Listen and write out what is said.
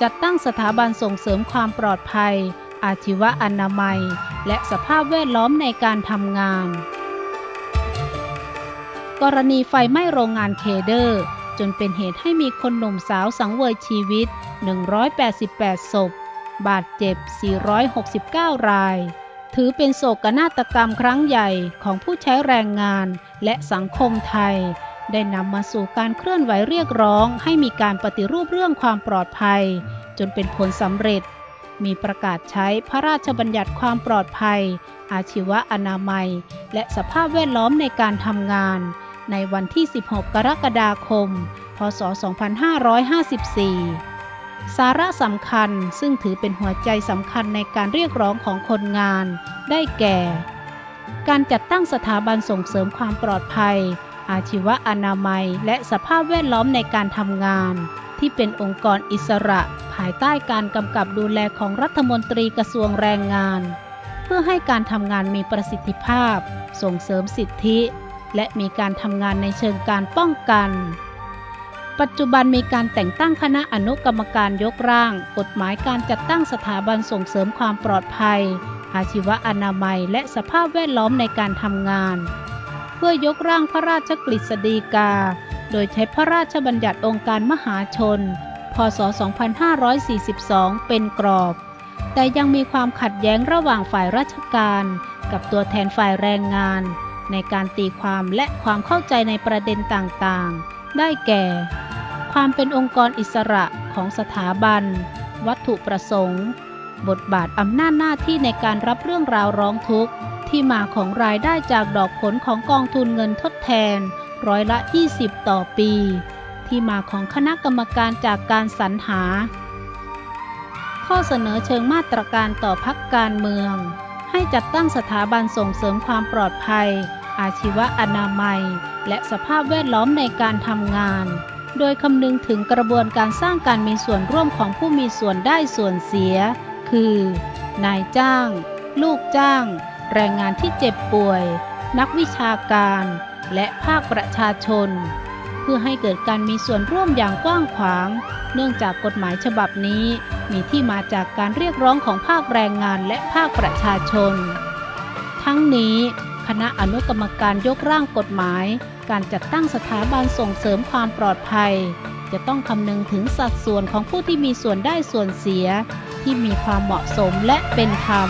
จัดตั้งสถาบันส่งเสริมความปลอดภัย อาชีวะอนามัย และสภาพแวดล้อมในการทำงาน กรณีไฟไหม้โรงงานเคเดอร์ จนเป็นเหตุให้มีคนหนุ่มสาวสังเวยชีวิต 188 ศพ บาดเจ็บ 469 ราย ถือเป็นโศกนาฏกรรมครั้งใหญ่ของผู้ใช้แรงงานและสังคมไทย ได้นำมาสู่การเคลื่อนไหวเรียกร้อง ให้มีการปฏิรูปเรื่องความปลอดภัย จนเป็นผลสำเร็จ มีประกาศใช้พระราชบัญญัติความปลอดภัย อาชีวะอนามัย และสภาพแวดล้อมในการทำงาน ในวันที่ 16 กรกฎาคม พศ 2554สาระสำคัญซึ่งถือเป็นหัวใจสำคัญในการเรียกร้องของคนงาน ได้แก่ การจัดตั้งสถาบันส่งเสริมความปลอดภัย อาชีวะอนามัย และสภาพแวดล้อมในการทำงาน ที่เป็นองค์กรอิสระ ภายใต้การกำกับดูแลของรัฐมนตรีกระทรวงแรงงาน เพื่อให้การทำงานมีประสิทธิภาพ ส่งเสริมสิทธิ และมีการทำงานในเชิงการป้องกัน ปัจจุบันมีการแต่งตั้งคณะอนุกรรมการยกร่าง กฎหมายการจัดตั้งสถาบันส่งเสริมความปลอดภัย อาชีวะอนามัย และสภาพแวดล้อมในการทำงาน เพื่อยกร่างพระราชกฤษฎีกา โดยใช้พระราชบัญญัติองค์การมหาชน พศ 2542 เป็นกรอบ แต่ยังมีความขัดแย้งระหว่างฝ่ายราชการ กับตัวแทนฝ่ายแรงงาน ในการตีความและความเข้าใจในประเด็นต่างๆ ได้แก่ ความเป็นองค์กรอิสระของสถาบัน วัตถุประสงค์ บทบาทอำนาจหน้าที่ในการรับเรื่องราวร้องทุกข์ ที่มาของรายได้จากดอกผลของกองทุนเงินทดแทน ร้อยละ 20 ต่อปี ที่มาของคณะกรรมการจากการสรรหา ข้อเสนอเชิงมาตรการต่อพักการเมือง ให้จัดตั้งสถาบันส่งเสริมความปลอดภัย อาชีวะอนามัย และสภาพแวดล้อมในการทำงาน โดยคำนึงถึงกระบวนการสร้างการมีส่วนร่วมของผู้มีส่วนได้ส่วนเสีย คือ นายจ้าง ลูกจ้าง แรงงานที่เจ็บป่วย นักวิชาการ และภาคประชาชน เพื่อให้เกิดการมีส่วนร่วมอย่างกว้างขวาง เนื่องจากกฎหมายฉบับนี้ มีที่มาจากการเรียกร้องของภาคแรงงานและภาคประชาชน ทั้งนี้คณะอนุกรรมการยกร่างกฎหมาย การจัดตั้งสถาบันส่งเสริมความปลอดภัย จะต้องคำนึงถึงสัดส่วนของผู้ที่มีส่วนได้ส่วนเสีย ที่มีความเหมาะสมและเป็นธรรม